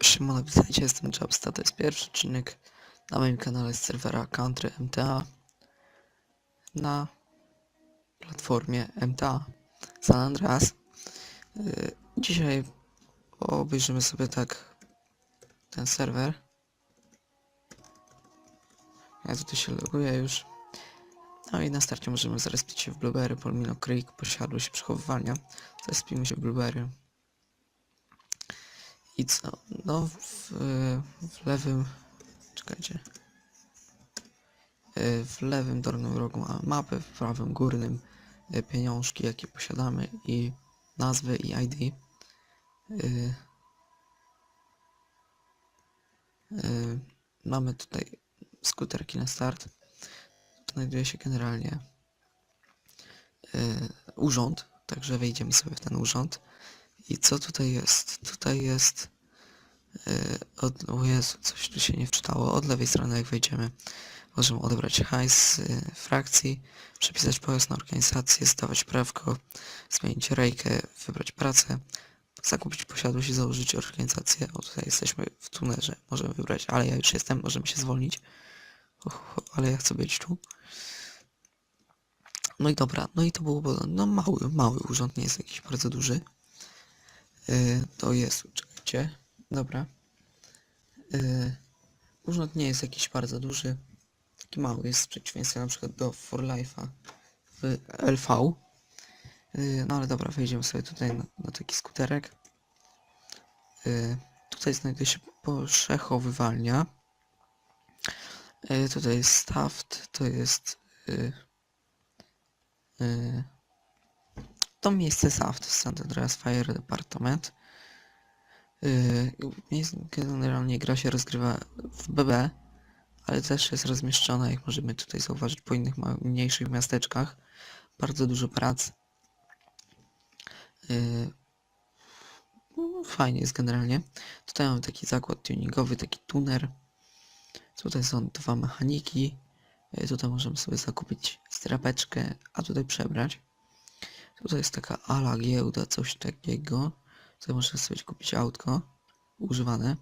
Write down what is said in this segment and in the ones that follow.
Cześć, siemano, witajcie, jestem Jobsta, to jest pierwszy odcinek na moim kanale z serwera Country MTA na platformie MTA San Andreas. Yy, Dzisiaj obejrzymy sobie tak ten serwer. Ja tutaj się loguję już. No i na starcie możemy zrespić się w Blueberry, Polmino Creek, posiadłość przechowywania. Zrespimy się w Blueberry. I co? No w, w lewym... Czekajcie. Y, W lewym dolnym rogu mapę, w prawym górnym y, pieniążki jakie posiadamy i nazwy i ID. Y, Mamy tutaj skuterki na start. Znajduje się generalnie urząd, także wejdziemy sobie w ten urząd. I co tutaj jest? Tutaj jest. Yy, od, o Jezu, coś tu się nie wczytało. Od lewej strony, jak wejdziemy, możemy odebrać hajs yy, frakcji, przepisać pojazd na organizację, zdawać prawko, zmienić rejkę, wybrać pracę, zakupić posiadłość i założyć organizację. O, tutaj jesteśmy w tunerze. Możemy wybrać, ale ja już jestem, możemy się zwolnić. Och, ale ja chcę być tu. No i dobra, no i to było no mały, mały urząd, nie jest jakiś bardzo duży. Yy, to jest, czekajcie, dobra. Yy, urząd nie jest jakiś bardzo duży, taki mały jest w przeciwieństwie na przykład do For Life'a w LV. Yy, no ale dobra, wejdziemy sobie tutaj na, na taki skuterek. Tutaj znajduje się przechowywalnia. Yy, tutaj jest staft, to jest... Yy, yy, to miejsce SAFT, St. Andreas Fire Department. Yy, generalnie gra się rozgrywa w BB, ale też jest rozmieszczona, jak możemy tutaj zauważyć, po innych mniejszych miasteczkach. Bardzo dużo prac. Yy, no, fajnie jest generalnie. Tutaj mamy taki zakład tuningowy, taki tuner. Tutaj są dwa mechaniki. Yy, tutaj możemy sobie zakupić strapeczkę, a tutaj przebrać. Tutaj jest taka ala giełda, coś takiego. Tutaj można sobie kupić autko używane.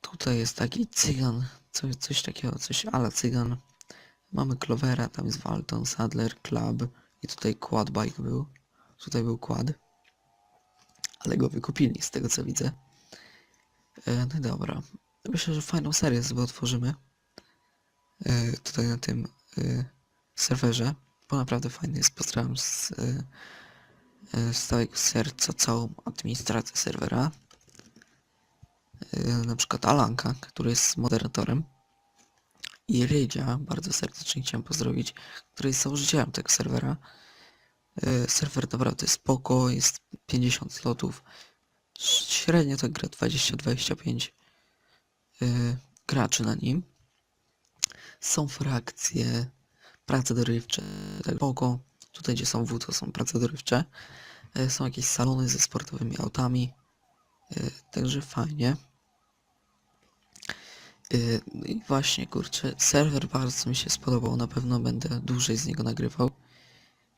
Tutaj jest taki cygan, coś, coś takiego, coś ala cygan. Mamy Clovera, tam jest Walton, Sadler, Club i tutaj quad bike był. Tutaj był quad. Ale go wykupili z tego co widzę. E, no dobra. Myślę, że fajną serię sobie otworzymy. E, tutaj na tym e, serwerze bo naprawdę fajny jest. Pozdrawiam z, y, y, z całego serca całą administrację serwera. Y, na przykład Alanka, który jest moderatorem. I Rydzia, bardzo serdecznie chciałem pozdrowić, który jest założycielem tego serwera. Serwer naprawdę spoko, jest 50 slotów. Średnio tak gra 20-25 y, graczy na nim. Są frakcje, prace dorywcze, tak spoko. Tutaj gdzie są W to są prace dorywcze. E, Są jakieś salony ze sportowymi autami. E, Także fajnie. E, no I właśnie kurczę, serwer bardzo mi się spodobał. Na pewno będę dłużej z niego nagrywał.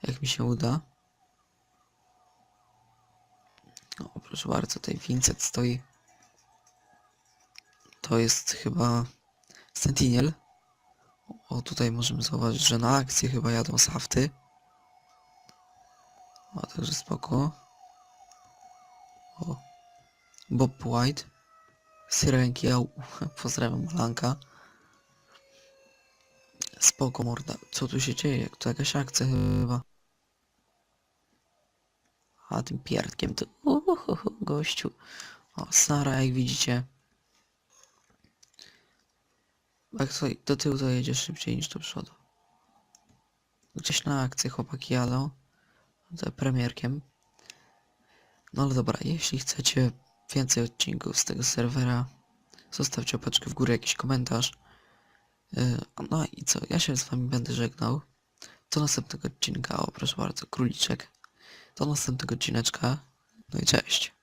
Jak mi się uda. O, proszę bardzo, tutaj Vincent stoi. To jest chyba Sentinel. O, tutaj możemy zauważyć, że na akcję chyba jadą safty. O, także spoko. O. Bob White. Syrenki, au. Pozdrawiam Malanka. Spoko morda. Co tu się dzieje? To jakaś akcja chyba. A tym pierdkiem to... Uhuhu, gościu. O, Sara, jak widzicie. Tutaj do tyłu to jedzie szybciej niż do przodu. Gdzieś na akcję chłopaki jadą. Za premierkiem. No ale dobra, jeśli chcecie więcej odcinków z tego serwera, zostawcie opaczkę w górę, jakiś komentarz. Yy, No i co, ja się z wami będę żegnał. Do następnego odcinka, o proszę bardzo, króliczek. Do następnego odcineczka. No i cześć.